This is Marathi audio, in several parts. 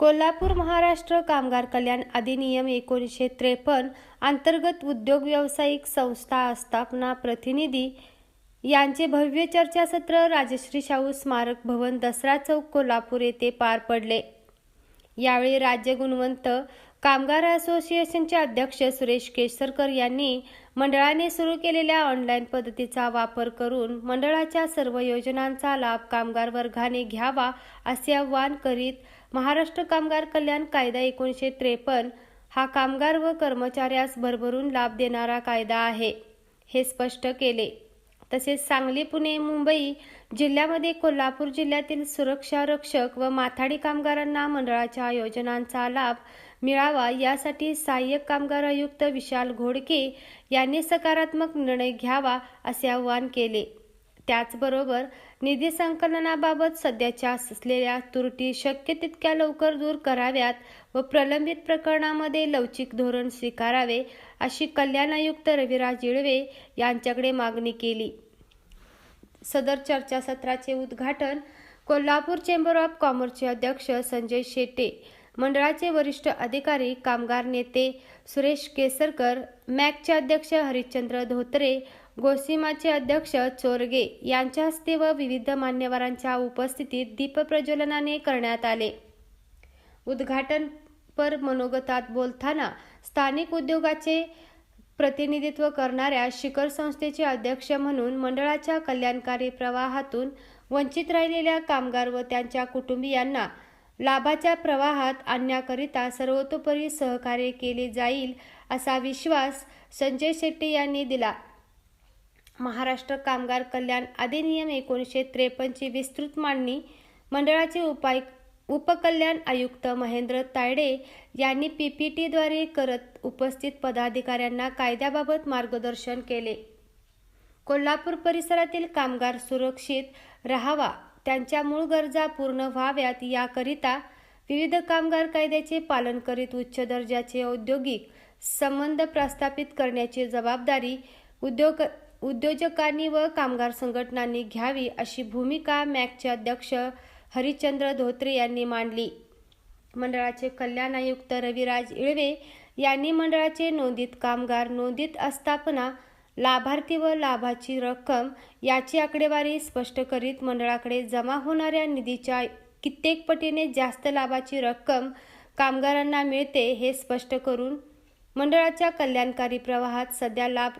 कोल्हापूर महाराष्ट्र कामगार कल्याण अधिनियम एकोणीसशे त्रेपन्न अंतर्गत उद्योग व्यावसायिक संस्था स्थापना प्रतिनिधी यांचे भव्य चर्चासत्र राजश्री शाहू स्मारक भवन दसरा चौक कोल्हापूर येथे पार पडले. यावेळी राज्य गुणवंत कामगार असोसिएशनचे अध्यक्ष सुरेश केसरकर यांनी मंडळाने सुरू केलेल्या ऑनलाईन पद्धतीचा वापर करून मंडळाच्या सर्व योजनांचा लाभ कामगार वर्गाने घ्यावा असे आवाहन करीत महाराष्ट्र कामगार कल्याण कायदा एकोणीसशे त्रेपन्न हा कामगार व कर्मचाऱ्यास भरभरून लाभ देणारा कायदा आहे. हे स्पष्ट केले. तसेच सांगली पुणे मुंबई जिल्ह्यामध्ये कोल्हापूर जिल्ह्यातील सुरक्षा रक्षक व माथाडी कामगारांना मंडळाच्या योजनांचा लाभ मिळावा यासाठी सहाय्यक कामगार आयुक्त विशाल घोडके यांनी सकारात्मक निर्णय घ्यावा असे आवाहन केले. त्याचबरोबर निधी संकलनाबाबत सध्याच्या असलेल्या त्रुटी शक्य तितक्या लवकर दूर कराव्यात व प्रलंबित प्रकरणामध्ये लवचिक धोरण स्वीकारावे अशी कल्याण आयुक्त रविराज इळवे यांच्याकडे मागणी केली. सदर चर्चासत्राचे उद्घाटन कोल्हापूर चेंबर ऑफ कॉमर्सचे अध्यक्ष संजय शेटे मंडळाचे वरिष्ठ अधिकारी कामगार नेते सुरेश केसरकर मॅकचे अध्यक्ष हरिश्चंद्र धोत्रे गोसीमाचे अध्यक्ष चोरगे यांच्या हस्ते व विविध मान्यवरांच्या उपस्थितीत दीपप्रज्वलनाने करण्यात आले. उद्घाटनपर मनोगतात बोलताना स्थानिक उद्योगाचे प्रतिनिधित्व करणाऱ्या शिखर संस्थेचे अध्यक्ष म्हणून मंडळाच्या कल्याणकारी प्रवाहातून वंचित राहिलेल्या कामगार व त्यांच्या कुटुंबियांना लाभाच्या प्रवाहात आणण्याकरिता सर्वतोपरी सहकार्य केले जाईल असा विश्वास संजय शेट्टी यांनी दिला. महाराष्ट्र कामगार कल्याण अधिनियम एकोणीसशे त्रेपन्नची विस्तृत मांडणी मंडळाचे उपाय उपकल्याण आयुक्त महेंद्र तायडे यांनी पी पी टीद्वारे करत उपस्थित पदाधिकाऱ्यांना कायद्याबाबत मार्गदर्शन केले. कोल्हापूर परिसरातील कामगार सुरक्षित राहावा. त्यांच्या मूळ गरजा पूर्ण व्हाव्यात याकरिता विविध कामगार कायद्याचे पालन करीत उच्च दर्जाचे औद्योगिक संबंध प्रस्थापित करण्याची जबाबदारी उद्योग उद्योजकांनी व कामगार संघटनांनी घ्यावी अशी भूमिका मॅकचे अध्यक्ष हरिश्चंद्र धोत्रे यांनी मांडली. मंडळाचे कल्याण आयुक्त रविराज इळवे यांनी मंडळाचे नोंदीत कामगार नोंदीत आस्थापना लाभार्थी व लाभाची रक्कम याची आकडेवारी स्पष्ट करीत मंडळाकडे जमा होणाऱ्या निधीच्या कित्येक पटीने जास्त लाभाची रक्कम कामगारांना मिळते हे स्पष्ट करून मंडळाच्या कल्याणकारी प्रवाहात सध्या लाभ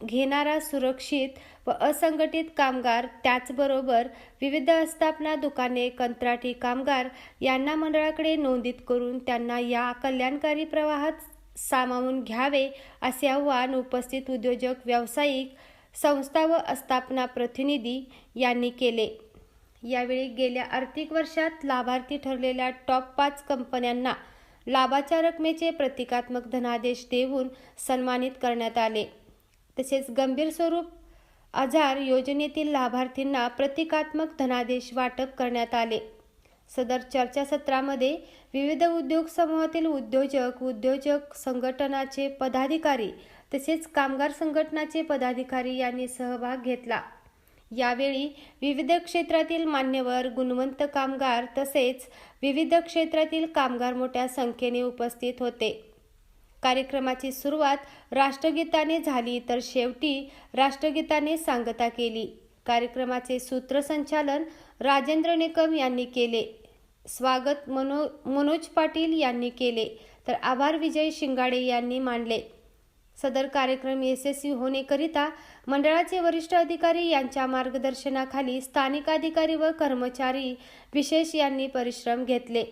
घेणारा सुरक्षित व असंघटित कामगार त्याचबरोबर विविध आस्थापना दुकाने कंत्राटी कामगार यांना मंडळाकडे नोंदित करून त्यांना या कल्याणकारी प्रवाहात सामावून घ्यावे असे आवाहन उपस्थित उद्योजक व्यावसायिक संस्था व आस्थापना प्रतिनिधी यांनी केले. यावेळी गेल्या आर्थिक वर्षात लाभार्थी ठरलेल्या टॉप पाच कंपन्यांना लाभाच्या रकमेचे प्रतिकात्मक धनादेश देऊन सन्मानित करण्यात आले. तसेच गंभीर स्वरूप आजार योजनेतील लाभार्थींना प्रतिकात्मक धनादेश वाटप करण्यात आले. सदर चर्चासत्रामध्ये विविध उद्योग समूहातील उद्योजक उद्योजक संघटनाचे पदाधिकारी तसेच कामगार संघटनाचे पदाधिकारी यांनी सहभाग घेतला. यावेळी विविध क्षेत्रातील मान्यवर गुणवंत कामगार तसेच विविध क्षेत्रातील कामगार मोठ्या संख्येने उपस्थित होते. कार्यक्रमाची सुरुवात राष्ट्रगीताने झाली तर शेवटी राष्ट्रगीताने सांगता केली. कार्यक्रमाचे सूत्रसंचालन राजेंद्र निकम यांनी केले. स्वागत मनो मनोज पाटील यांनी केले. तर आभार विजय शिंगाडे यांनी मांडले सदर कार्यक्रम यशस्वी होण्याकरिता मंडळाचे वरिष्ठ अधिकारी यांच्या मार्गदर्शनाखाली स्थानिक अधिकारी व कर्मचारी विशेष यांनी परिश्रम घेतले.